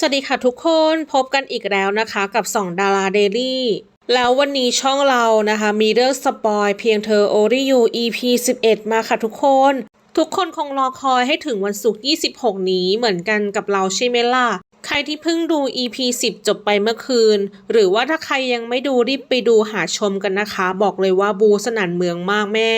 สวัสดีค่ะทุกคนพบกันอีกแล้วนะคะกับสองดาราเดลี่แล้ววันนี้ช่องเรานะคะ มีเรื่องสปอยเพียงเธอโอริยู EP 11 มาค่ะทุกคน ทุกคนคงรอคอยให้ถึงวันศุกร์ 26 นี้เหมือนกันกับเราใช่ไหมล่ะ ใครที่เพิ่งดู EP 10 จบไปเมื่อคืน หรือว่าถ้าใครยังไม่ดูรีบไปดูหาชมกันนะคะ บอกเลยว่าบูสนั่นเมืองมากแม่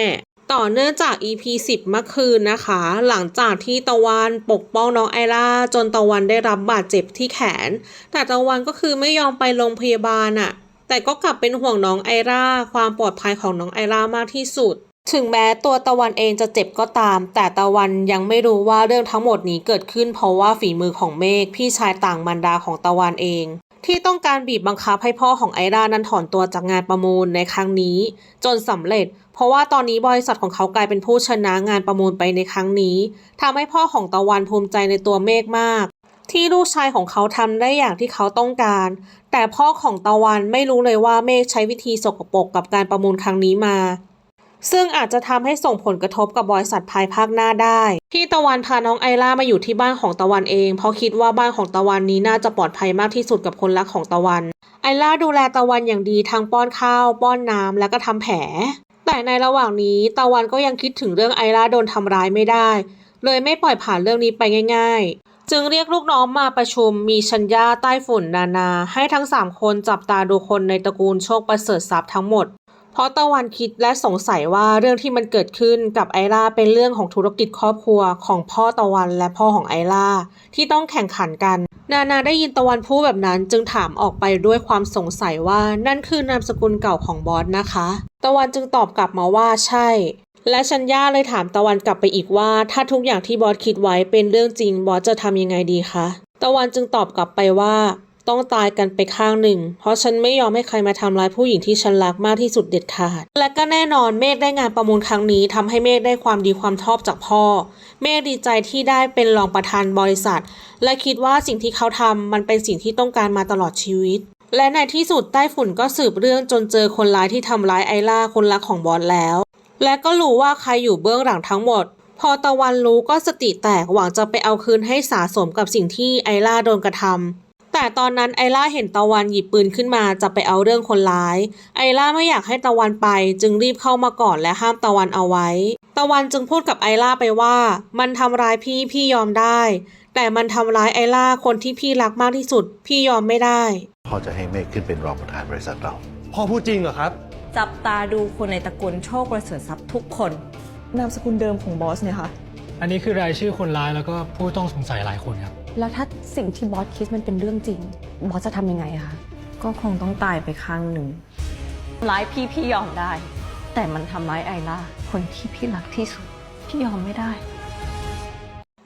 ต่อเนื่องจาก EP 10 เมื่อคืนนะคะ หลังจากที่ตะวันปกป้องน้องไอล่าจนตะวันได้รับบาดเจ็บที่แขน แต่ตะวันก็คือไม่ยอมไปโรงพยาบาลอะแต่ก็กลับเป็นห่วงน้องไอล่า ความปลอดภัยของน้องไอล่ามากที่สุด ถึงแม้ตัวตะวันเองจะเจ็บก็ตาม แต่ตะวันยังไม่รู้ว่าเรื่องทั้งหมดนี้เกิดขึ้นเพราะว่าฝีมือของเมฆพี่ชายต่างมันดาของตะวันเอง ที่ต้องการบีบบังคับให้พ่อของไอรานั้นถอนตัวจากงานประมูลในครั้งนี้ จนสำเร็จ เพราะว่าตอนนี้บริษัทของเขากลายเป็นผู้ชนะงานประมูลไปในครั้งนี้ทำให้พ่อของตะวันภูมิใจในตัวเมฆมาก ที่ลูกชายของเขาทำได้อย่างที่เขาต้องการ แต่พ่อของตะวันไม่รู้เลยว่าเมฆใช้วิธีสกปรกกับการประมูลครั้งนี้มา ซึ่งอาจจะทำให้ส่งผลกระทบกับบริษัทภายภาคหน้าได้ ที่ตะวันพาน้องไอล่ามาอยู่ที่บ้านของตะวันเอง เพราะคิดว่าบ้านของตะวันนี้น่าจะปลอดภัยมากที่สุดกับคนรักของตะวัน ไอล่าดูแลตะวันอย่างดีทั้งป้อนข้าว ป้อนน้ำและก็ทำแผล แต่ในระหว่างนี้ตะวันก็ยังคิดถึงเรื่องไอล่าโดนทำร้ายไม่ได้ เลยไม่ปล่อยผ่านเรื่องนี้ไปง่าย ๆจึงเรียกลูกน้องมาประชุมมีชัญญาใต้ฝุ่นนานา ให้ทั้งสามคนจับตาดูคนในตระกูลโชคประเสริฐทรัพย์ทั้งหมด ราะตะวันคิดและสงสัยว่าเรื่องที่มันเกิดขึ้นกับไอล่าเป็นเรื่องของธุรกิจครอบครัวของพ่อตะวันและพ่อของไอล่าที่ต้องแข่งขันกัน นานาได้ยินตะวันพูดแบบนั้นจึงถามออกไปด้วยความสงสัยว่านั่นคือนามสกุลเก่าของบอสนะคะ ตะวันจึงตอบกลับมาว่าใช่ และชัญญาเลยถามตะวันกลับไปอีกว่า ถ้าทุกอย่างที่บอสคิดไว้เป็นเรื่องจริงบอสจะทำยังไงดีคะตะวันจึงตอบกลับไปว่า ต้องตายกันไปข้างหนึ่ง เพราะฉันไม่ยอมให้ใครมาทำร้ายผู้หญิงที่ฉันรักมากที่สุดเด็ดขาด และก็แน่นอนเมฆได้งานประมูลครั้งนี้ทำให้เมฆได้ความดีความชอบจากพ่อ เมฆดีใจที่ได้เป็นรองประธานบริษัท และคิดว่าสิ่งที่เขาทำมันเป็นสิ่งที่ต้องการมาตลอดชีวิต และในที่สุดใต้ฝุ่นก็สืบเรื่องจนเจอคนร้ายที่ทำร้ายไอล่าคนรักของบอสแล้ว และก็รู้ว่าใครอยู่เบื้องหลังทั้งหมด พอตะวันรู้ก็สติแตกหวังจะไปเอาคืนให้สาสมกับสิ่งที่ไอล่าโดนกระทำ แต่ตอนนั้นไอล่าเห็นตะวันหยิบปืนขึ้นมาจะไปเอาเรื่องคนร้าย ไอล่าไม่อยากให้ตะวันไป จึงรีบเข้ามาก่อนและห้ามตะวันเอาไว้ ตะวันจึงพูดกับไอล่าไปว่า มันทำร้ายพี่พี่ยอมได้ แต่มันทำร้ายไอล่าคนที่พี่รักมากที่สุด พี่ยอมไม่ได้ พ่อจะให้เมฆขึ้นเป็นรองประธานบริษัทเรา พ่อพูดจริงเหรอครับ จับตาดูคนในตระกูลโชคประเสริฐทรัพย์ทุกคน นามสกุลเดิมของบอสเนี่ยค่ะ อันนี้คือรายชื่อคนร้ายแล้วก็ผู้ต้องสงสัยหลายคนครับ แล้วถ้าสิ่งที่บอสคิดมันเป็นเรื่องจริง บอสจะทำยังไงอะคะ ก็คงต้องตายไปข้างหนึ่งทำร้ายพี่พี่ยอมได้ แต่มันทำร้ายไอล่าคนที่พี่รักที่สุด พี่ยอมไม่ได้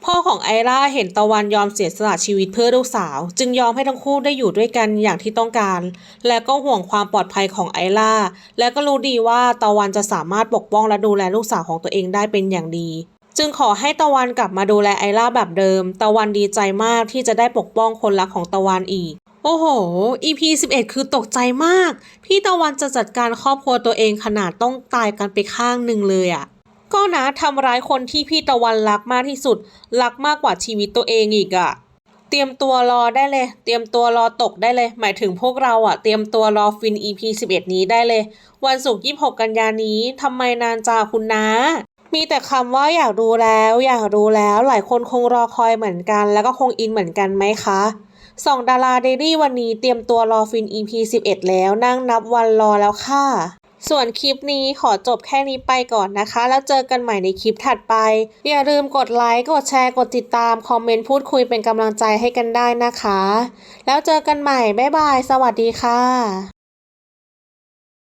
พ่อของไอร่าเห็นตะวันยอมเสียสละชีวิตเพื่อลูกสาว จึงยอมให้ทั้งคู่ได้อยู่ด้วยกันอย่างที่ต้องการ และก็ห่วงความปลอดภัยของไอร่าและก็รู้ดีว่าตะวันจะสามารถปกป้องและดูแลลูกสาวของตัวเองได้เป็นอย่างดี จึงขอให้ตะวันกลับมาดูแลไอร่าแบบเดิม ตะวันดีใจมากที่จะได้ปกป้องคนรักของตะวันอีก โอ้โห EP 11 คือตกใจมาก พี่ตะวันจะจัดการครอบครัวตัวเองขนาดต้องตายกันไปข้างหนึ่งเลยอะก็นะทำร้ายคนที่พี่ตะวันรักมากที่สุด รักมากกว่าชีวิตตัวเองอีกอะเตรียมตัวรอได้เลย เตรียมตัวรอตกได้เลย หมายถึงพวกเราอะเตรียมตัวรอฟิน EP 11 นี้ได้เลย วันศุกร์26 กันยานี้ทำไมนานจ้าคุณนะ มีแต่คำว่าอยากดูแล้ว อยากดูแล้วหลายคนคงรอคอยเหมือนกัน แล้วก็คงอินเหมือนกันไหมคะสองดาราเดลี่วันนี้เตรียมตัวรอฟิน EP 11 แล้วนั่งนับวันรอแล้วค่ะ ส่วนคลิปนี้ขอจบแค่นี้ไปก่อนนะคะ แล้วเจอกันใหม่ในคลิปถัดไป อย่าลืมกดไลค์กดแชร์กดติดตาม คอมเมนต์พูดคุยเป็นกำลังใจให้กันได้นะคะ แล้วเจอกันใหม่ บ๊ายบาย สวัสดีค่ะ